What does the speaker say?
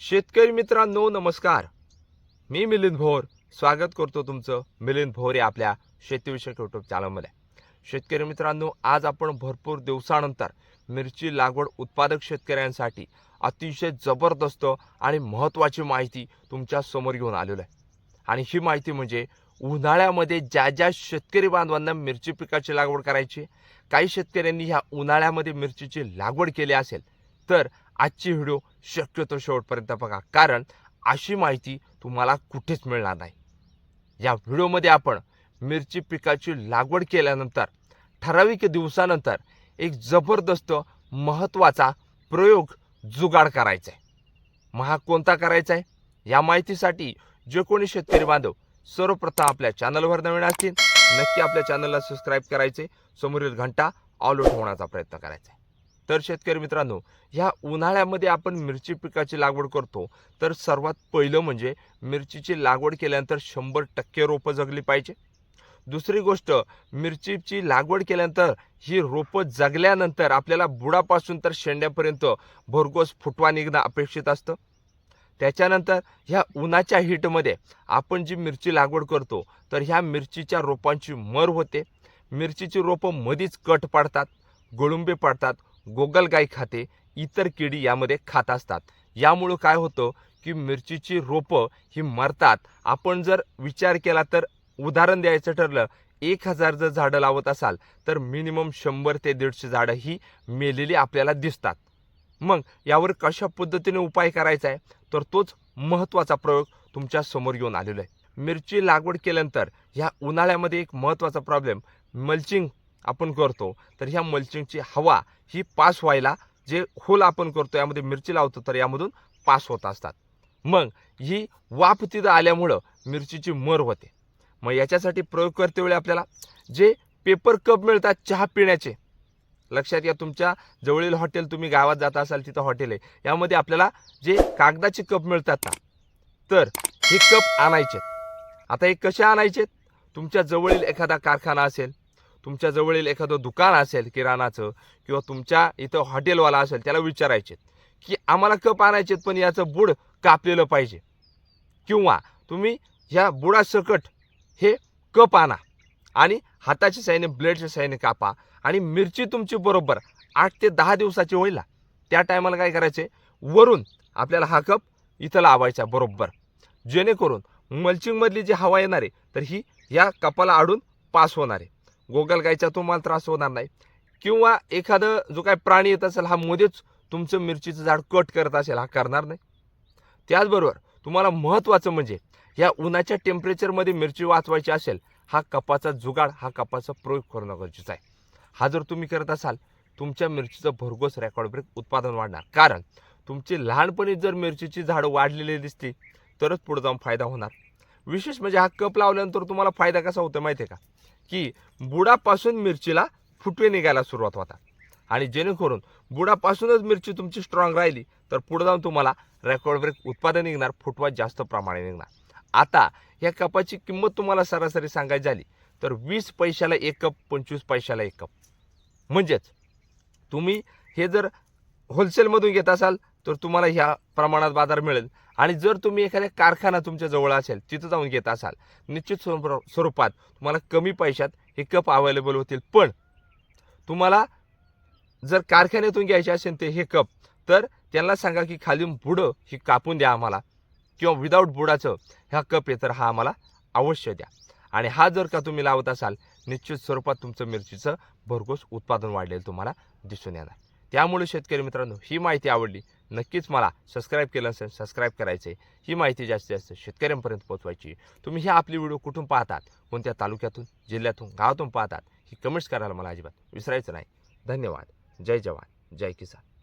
शेतकरी मित्रांनो नमस्कार. मी मिलिंद भोर. स्वागत करतो तुमचं मिलिंद भोर या आपल्या शेतीविषयक यूट्यूब चॅनलमध्ये शेतकरी मित्रांनो आज आपण भरपूर दिवसानंतर मिरची लागवड उत्पादक शेतकऱ्यांसाठी अतिशय जबरदस्त आणि महत्त्वाची माहिती तुमच्यासमोर घेऊन आलेलो आहे. आणि ही माहिती म्हणजे उन्हाळ्यामध्ये ज्या ज्या शेतकरी बांधवांना मिरची पिकाची लागवड करायची काही शेतकऱ्यांनी ह्या उन्हाळ्यामध्ये मिरचीची लागवड केली असेल तर आजची व्हिडिओ शक्यतो शेवटपर्यंत बघा. कारण अशी माहिती तुम्हाला कुठेच मिळणार नाही. या व्हिडिओमध्ये आपण मिरची पिकाची लागवड केल्यानंतर ठराविक दिवसानंतर एक जबरदस्त महत्त्वाचा प्रयोग जुगाड करायचा आहे. महा कोणता करायचा आहे? या माहितीसाठी जे कोणी शेतकरी बांधव सर्वप्रथम आपल्या चॅनलवर नवीन असतील नक्की आपल्या चॅनलला सबस्क्राईब करायचे. समोरील घंटा ऑल आउट होण्याचा प्रयत्न करायचा आहे. तर शेतकरी मित्रांनो ह्या उन्हाळ्यामध्ये आपण मिरची पिकाची लागवड करतो. तर सर्वात पहिलं म्हणजे मिरचीची लागवड केल्यानंतर शंभर टक्के रोपं जगली पाहिजे. दुसरी गोष्ट मिरचीची लागवड केल्यानंतर ही रोपं जगल्यानंतर आपल्याला बुडापासून तर शेंड्यापर्यंत भरघोस फुटवा निघणं अपेक्षित असतं. त्याच्यानंतर ह्या उन्हाच्या हीटमध्ये आपण जी मिरची लागवड करतो तर ह्या मिरचीच्या रोपांची मर होते. मिरचीची रोपं मधीच कट पाडतात गोळुंबे पाडतात गोगलगाई खाते इतर किडी यामध्ये खात असतात. यामुळं काय होतं की मिरचीची रोपं ही मरतात. आपण जर विचार केला तर उदाहरण द्यायचं ठरलं एक हजार जर झाडं लावत असाल तर मिनिमम शंभर ते दीडशे झाडं ही मेलेली आपल्याला दिसतात. मग यावर कशा पद्धतीने उपाय करायचा आहे? तर तोच महत्त्वाचा प्रयोग तुमच्यासमोर येऊन आलेलो आहे. मिरची लागवड केल्यानंतर ह्या उन्हाळ्यामध्ये एक महत्त्वाचा प्रॉब्लेम मल्चिंग आपण करतो तर ह्या मल्चिंगची हवा ही पास व्हायला जे होल आपण करतो यामध्ये मिरची लावतो तर यामधून पास होत असतात. मग ही वाफ तिथं आल्यामुळं मिरचीची मर होते. मग याच्यासाठी प्रयोग करतेवेळी आपल्याला जे पेपर कप मिळतात चहा पिण्याचे. लक्षात या तुमच्या जवळील हॉटेल तुम्ही गावात जात असाल तिथं हॉटेल आहे. यामध्ये आपल्याला जे कागदाचे कप मिळतात ना तर हे कप आणायचे आता हे कसे आणायचे तुमच्या जवळील एखादा कारखाना असेल तुमच्या जवळील एखादं दुकान असेल किराणाचं किंवा तुमच्या इथं हॉटेलवाला असेल त्याला विचारायचे की आम्हाला कप आणायचे पण याचं बुड कापलेलं पाहिजे. किंवा तुम्ही ह्या बुडासकट हे कप आणा आणि हाताच्या साईने ब्लेडच्या साईने कापा आणि मिरची तुमची बरोबर आठ ते दहा दिवसाची होईल ना. त्या टायमाला काय करायचे? वरून आपल्याला हा कप इथं लावायचा बरोबर. जेणेकरून मल्चिंगमधली जी हवा येणार आहे तर ही या कपाला आडून पास होणार. आहे गोगलगायचा तुम्हाला त्रास होणार नाही. किंवा एखादं जो काय प्राणी येत असेल हा मध्येच तुमचं मिरचीचं झाड कट करत असेल हा करणार नाही. त्याचबरोबर तुम्हाला महत्त्वाचं म्हणजे या उन्हाच्या टेम्परेचरमध्ये मिरची वाचवायची असेल हा कपाचा जुगाड हा कपाचा प्रयोग करणं गरजेचं आहे. हा जर तुम्ही करत असाल तुमच्या मिरचीचं भरघोस रेकॉर्ड ब्रेक उत्पादन वाढणार. कारण तुमची लहानपणी जर मिरचीची झाडं वाढलेली दिसली तरच पुढे जाऊन फायदा होणार. विशेष म्हणजे हा कप लावल्यानंतर तुम्हाला फायदा कसा होतो माहिती आहे का? की बुडापासून मिरचीला फुटवे निघायला सुरुवात होता आणि जेणेकरून बुडापासूनच मिरची तुमची स्ट्रॉंग राहिली तर पुढे जाऊन तुम्हाला रेकॉर्ड ब्रेक उत्पादन निघणार फुटवा जास्त प्रमाणे निघणार. आता या कपाची किंमत तुम्हाला सरासरी सांगायची झाली तर वीस पैशाला एक कप पंचवीस पैशाला एक कप. म्हणजेच तुम्ही हे जर होलसेलमधून घेत असाल तर तुम्हाला ह्या प्रमाणात बाजार मिळेल. आणि जर तुम्ही एखाद्या कारखाना तुमच्या जवळ असेल तिथं जाऊन घेत असाल निश्चित स्वरूपात तुम्हाला कमी पैशात हे कप अवेलेबल होतील. पण तुम्हाला जर कारखान्यातून घ्यायचे असेल ते हे कप तर त्यांना सांगा की खाली बुडं ही कापून द्या आम्हाला. किंवा विदाऊट बुडाचं ह्या कप आहे तर हा आम्हाला अवश्य द्या. आणि हा जर का तुम्ही लावत असाल निश्चित स्वरूपात तुमचं मिरचीचं भरघोस उत्पादन वाढलेलं तुम्हाला दिसून येणार. त्यामुळे शेतकरी मित्रांनो ही माहिती आवडली नक्कीच मला सबस्क्राईब केलं असेल सबस्क्राईब करायचं आहे ही माहिती जास्तीत जास्त शेतकऱ्यांपर्यंत पोहोचवायची. तुम्ही ही आपली व्हिडिओ कुठून पाहतात कोणत्या तालुक्यातून जिल्ह्यातून गावातून पाहतात ही कमेंट्स करायला मला अजिबात विसरायचं नाही. धन्यवाद. जय जवान. जय किसान.